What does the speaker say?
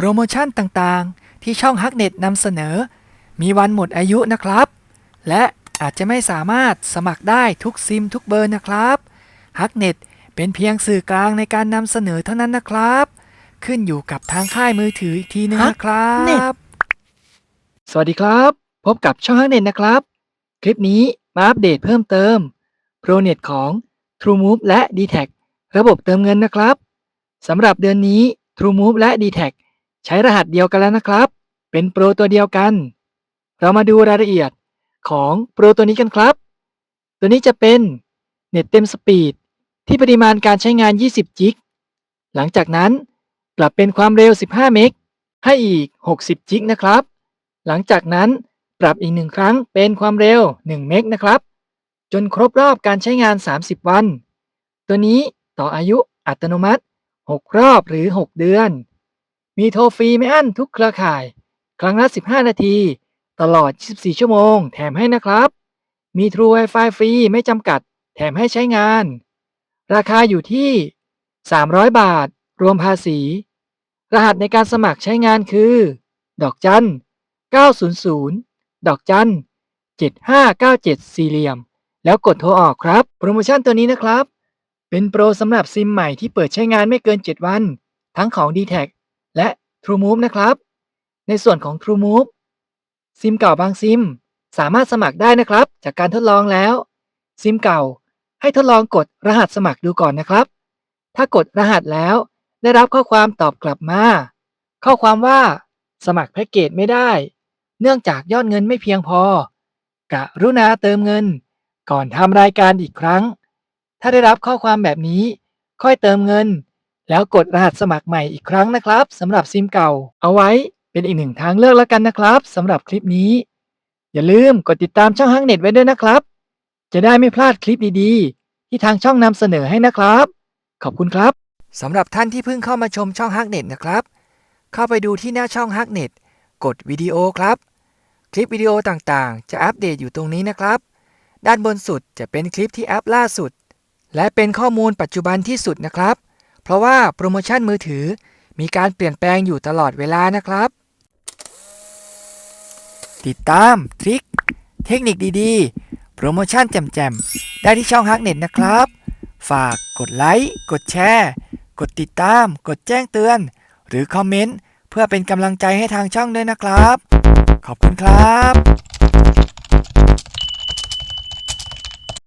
โปรโมชั่นต่างๆ ที่ช่องฮักเน็ตนำเสนอ มีวันหมดอายุนะครับ และอาจจะไม่สามารถสมัครได้ทุกซิมทุกเบอร์นะครับฮักเน็ตเป็นเพียงสื่อกลางในการนำเสนอเท่านั้นนะครับ ขึ้นอยู่กับทางค่ายมือถืออีกทีนึงนะครับ สวัสดีครับ พบกับช่องฮักเน็ตนะครับ คลิปนี้มาอัปเดตเพิ่มเติม โปรเน็ตของ TrueMove และ d t แทระบบเติมเงินนะครับสำหรับเดือนนี้ TrueMove และ d t แท ใช้รหัสเดียวกันแล้วนะครับ เป็นโปรตัวเดียวกัน เรามาดูรายละเอียดของโปรตัวนี้กันครับ ตัวนี้จะเป็นเน็ตเต็มสปีดที่ปริมาณการใช้งาน 20 จิก หลังจากนั้นปรับเป็นความเร็ว 15 เมก ให้อีก 60 จิกนะครับ หลังจากนั้นปรับอีกหนึ่งครั้งเป็นความเร็ว 1 เมกนะครับ จนครบรอบการใช้งาน 30 วัน ตัวนี้ต่ออายุอัตโนมัติ 6 รอบหรือ 6 เดือน มีโทรฟรีไม่อั้นทุกเครือข่าย ครั้งละ 15 นาที ตลอด 24 ชั่วโมง แถมให้นะครับ มี True Wi-Fi ฟรีไม่จำกัด แถมให้ใช้งาน ราคาอยู่ที่ 300 บาท รวมภาษี รหัสในการสมัครใช้งานคือ ดอกจัน 900 ดอกจัน 7597 สี่เหลี่ยม แล้วกดโทรออกครับ โปรโมชั่นตัวนี้นะครับ เป็นโปรสำหรับซิมใหม่ที่เปิดใช้งานไม่เกิน 7 วัน ทั้งของ d t แท และ TrueMove นะครับ ในส่วนของ TrueMove ซิมเก่าบางซิม สามารถสมัครได้นะครับ จากการทดลองแล้ว ซิมเก่าให้ทดลองกดรหัสสมัครดูก่อนนะครับ ถ้ากดรหัสแล้วได้รับข้อความตอบกลับมา ข้อความว่า สมัครแพ็กเกจไม่ได้ เนื่องจากยอดเงินไม่เพียงพอกรุณาเติมเงิน ก่อนทำรายการอีกครั้ง ถ้าได้รับข้อความแบบนี้ ค่อยเติมเงิน แล้วกดรหัสสมัครใหม่อีกครั้งนะครับสำหรับซิมเก่า เอาไว้เป็นอีกหนึ่งทางเลือกแล้วกันนะครับสำหรับคลิปนี้ อย่าลืมกดติดตามช่องฮักเน็ตไว้ด้วยนะครับ จะได้ไม่พลาดคลิปดีๆ ที่ทางช่องนำเสนอให้นะครับ ขอบคุณครับสำหรับท่านที่เพิ่งเข้ามาชมช่องฮักเน็ตนะครับ เข้าไปดูที่หน้าช่องฮักเน็ตกดวิดีโอครับ คลิปวิดีโอต่างๆ จะอัปเดตอยู่ตรงนี้นะครับ ด้านบนสุดจะเป็นคลิปที่อัปล่าสุด และเป็นข้อมูลปัจจุบันที่สุดนะครับ เพราะว่าโปรโมชั่นมือถือมีการเปลี่ยนแปลงอยู่ตลอดเวลานะครับ ติดตามทริคเทคนิคดีๆ โปรโมชั่นแจ่มๆ ได้ที่ช่องฮักเน็ตนะครับ ฝากกดไลค์กดแชร์ กดติดตาม กดแจ้งเตือน หรือคอมเมนต์เพื่อเป็นกำลังใจให้ทางช่องด้วยนะครับ ขอบคุณครับ